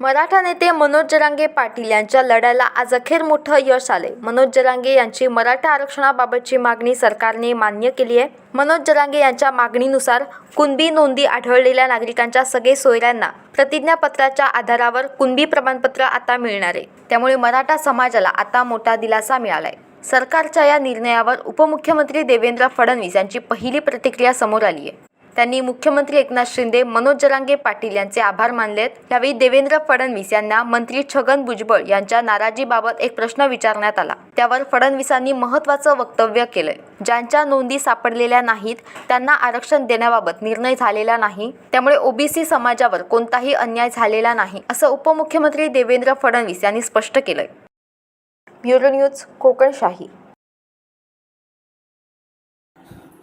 मराठा नेते मनोज जरांगे पाटील यांच्या लढ्याला आज अखेर मोठं यश आले मनोज जरांगे यांची मराठा आरक्षणाबाबतची मागणी सरकारने मान्य केली आहे. मनोज जरांगे यांच्या मागणीनुसार कुणबी नोंदी आढळलेल्या नागरिकांच्या सगळे सोयऱ्यांना प्रतिज्ञापत्राच्या आधारावर कुणबी प्रमाणपत्र आता मिळणार आहे. त्यामुळे मराठा समाजाला आता मोठा दिलासा मिळालाय. सरकारच्या या निर्णयावर उपमुख्यमंत्री देवेंद्र फडणवीस यांची पहिली प्रतिक्रिया समोर आली आहे. त्यांनी मुख्यमंत्री एकनाथ शिंदे मनोज जरांगे पाटील यांचे आभार मानलेत. यावेळी देवेंद्र फडणवीस यांना मंत्री छगन भुजबळ यांच्या नाराजीबाबत एक प्रश्न विचारण्यात आला. त्यावर फडणवीसांनी महत्त्वाचं वक्तव्य केलंय. ज्यांच्या नोंदी सापडलेल्या नाहीत त्यांना आरक्षण देण्याबाबत निर्णय झालेला नाही. त्यामुळे ओबीसी समाजावर कोणताही अन्याय झालेला नाही असं उपमुख्यमंत्री देवेंद्र फडणवीस यांनी स्पष्ट केलंय. Bureau news Kokanshahi.